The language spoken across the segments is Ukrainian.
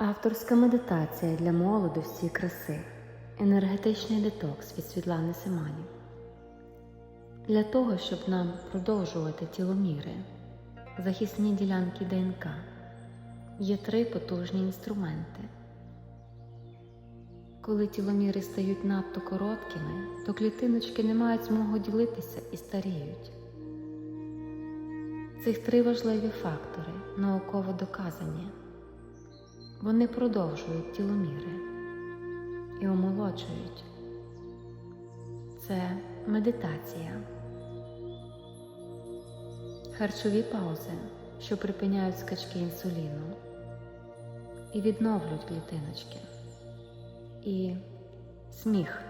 Авторська медитація для молодості і краси. Енергетичний детокс від Світлани Семанів. Для того, щоб нам продовжувати тіломіри, захисні ділянки ДНК, є три потужні інструменти. Коли тіломіри стають надто короткими, то клітиночки не мають змогу ділитися і старіють. Цих три важливі фактори науково доказані. Вони продовжують тіломіри і омолоджують. Це медитація, харчові паузи, що припиняють скачки інсуліну і відновлюють клітиночки, і сміх,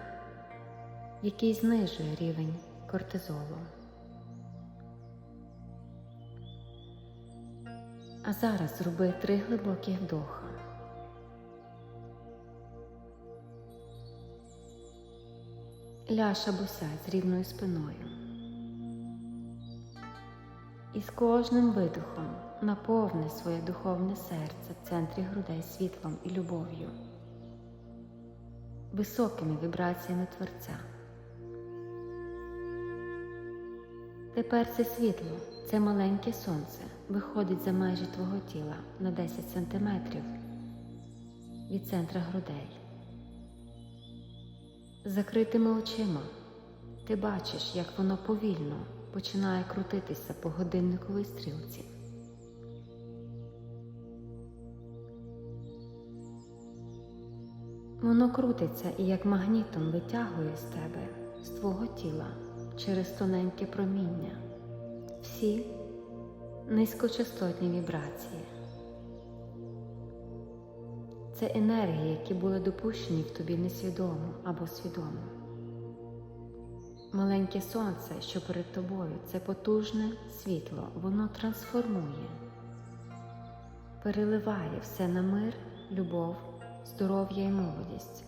який знижує рівень кортизолу. А зараз зроби три глибокі вдоха. Ляж або сядь з рівною спиною. І з кожним видохом наповни своє духовне серце в центрі грудей світлом і любов'ю, високими вібраціями Творця. Тепер це світло, це маленьке сонце виходить за межі твого тіла на 10 сантиметрів від центра грудей. Закритими очима ти бачиш, як воно повільно починає крутитися по годинниковій стрілці. Воно крутиться і як магнітом витягує з тебе, з твого тіла через тоненьке проміння всі низькочастотні вібрації. Це енергії, які були допущені в тобі несвідомо або свідомо. Маленьке сонце, що перед тобою, це потужне світло, воно трансформує, переливає все на мир, любов, здоров'я і молодість.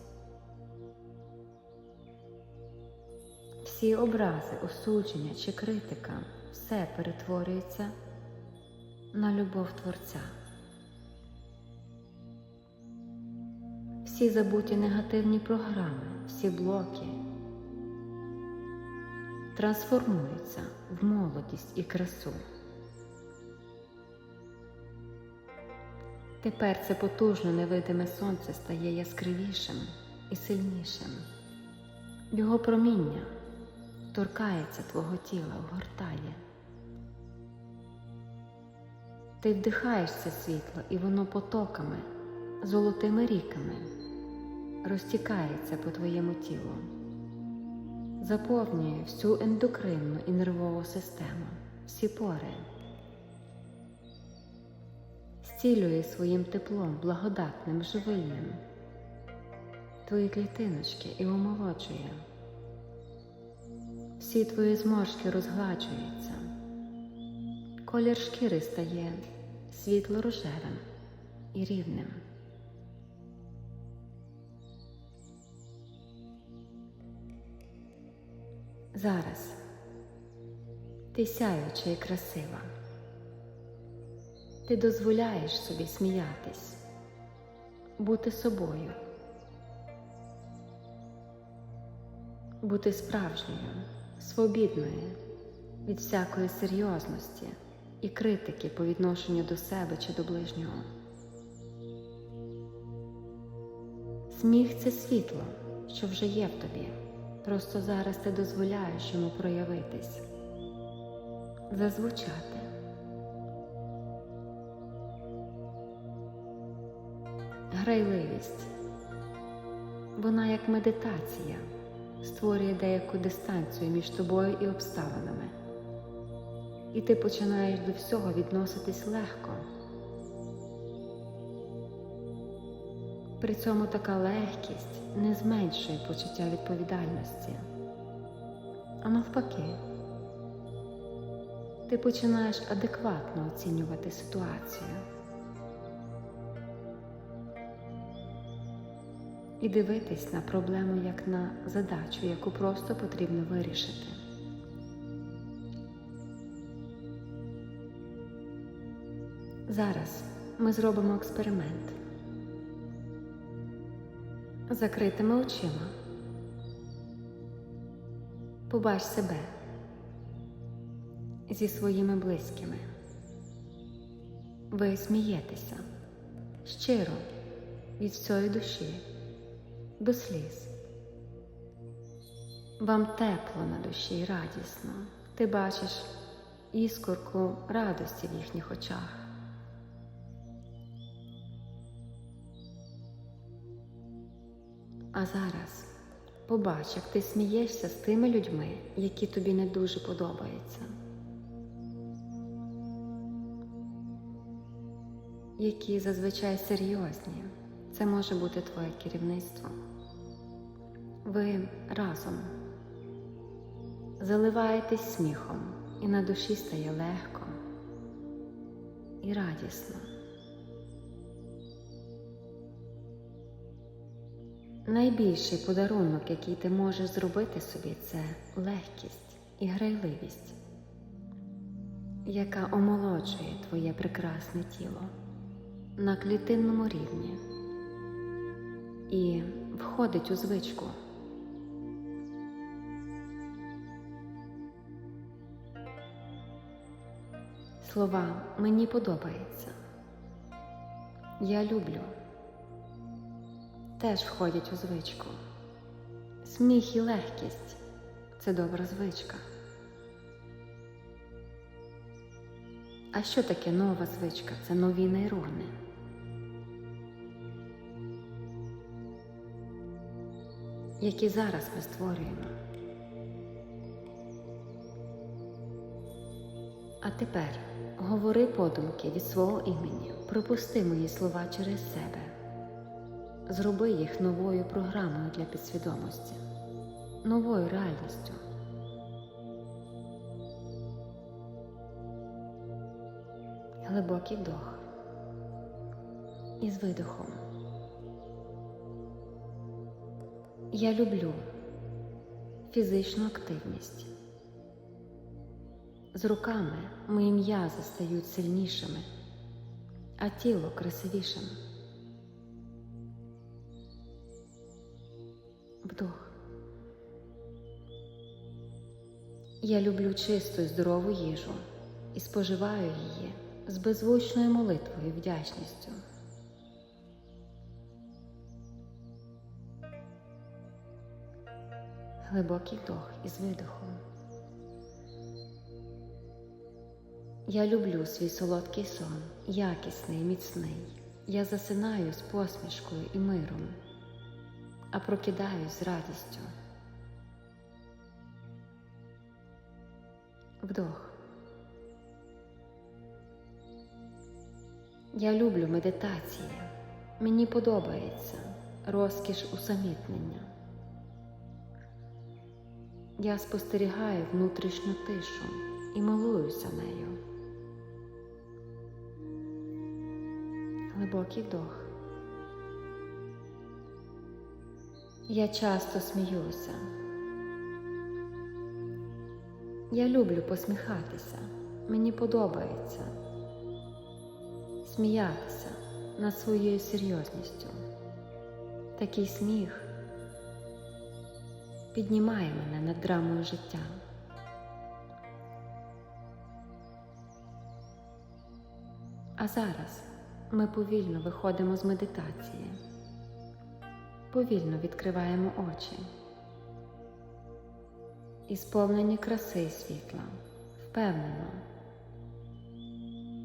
Всі образи, осудження чи критика все перетворюється на любов Творця. Всі забуті негативні програми, всі блоки трансформуються в молодість і красу. Тепер це потужно невидиме сонце стає яскравішим і сильнішим. Його проміння торкається твого тіла, вгортає. Ти вдихаєш це світло, і воно потоками, золотими ріками розтікається по твоєму тілу, заповнює всю ендокринну і нервову систему, всі пори, зцілює своїм теплом, благодатним, живильним, твої клітиночки і омолоджує. Всі твої зморшки розгладжуються, колір шкіри стає світло-рожевим і рівним. Зараз ти сяюча і красива. Ти дозволяєш собі сміятись, бути собою, бути справжньою, свобідною від всякої серйозності і критики по відношенню до себе чи до ближнього. Сміх це світло, що вже є в тобі. Просто зараз ти дозволяєш йому проявитись, зазвучати. Грайливість. Вона як медитація створює деяку дистанцію між тобою і обставинами. І ти починаєш до всього відноситись легко. При цьому така легкість не зменшує почуття відповідальності, а навпаки, ти починаєш адекватно оцінювати ситуацію і дивитись на проблему як на задачу, яку просто потрібно вирішити. Зараз ми зробимо експеримент. Закритими очима. Побач себе зі своїми близькими. Ви смієтеся щиро від всієї душі до сліз. Вам тепло на душі радісно. Ти бачиш іскорку радості в їхніх очах. А зараз побач, як ти смієшся з тими людьми, які тобі не дуже подобаються. Які зазвичай серйозні. Це може бути твоє керівництво. Ви разом заливаєтесь сміхом, і на душі стає легко і радісно. Найбільший подарунок, який ти можеш зробити собі, це легкість і грайливість, яка омолоджує твоє прекрасне тіло на клітинному рівні і входить у звичку. Слова мені подобається. Я люблю. Теж входять у звичку. Сміх і легкість це добра звичка. А що таке нова звичка? Це нові нейрони. Які зараз ми створюємо. А тепер говори подумки від свого імені, пропусти мої слова через себе. Зроби їх новою програмою для підсвідомості, новою реальністю. Глибокий вдох і з видихом. Я люблю фізичну активність. З руками мої м'язи стають сильнішими, а тіло красивішим. Вдох. Я люблю чисту і здорову їжу і споживаю її з беззвучною молитвою і вдячністю. Глибокий вдох із видихом. Я люблю свій солодкий сон, якісний, міцний. Я засинаю з посмішкою і миром, а прокидаюсь з радістю. Вдох. Я люблю медитації. Мені подобається розкіш усамітнення. Я спостерігаю внутрішню тишу і милуюся нею. Глибокий вдох. Я часто сміюся. Я люблю посміхатися. Мені подобається сміятися над своєю серйозністю. Такий сміх піднімає мене над драмою життя. А зараз ми повільно виходимо з медитації, повільно відкриваємо очі. І сповнені краси світла, впевнено.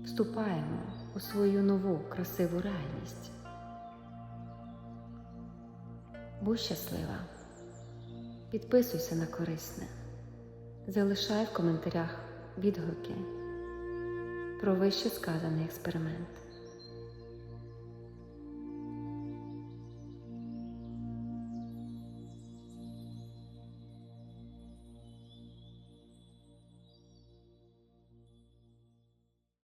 Вступаємо у свою нову красиву реальність. Будь щаслива, підписуйся на корисне, залишай в коментарях відгуки про вище сказаний експеримент.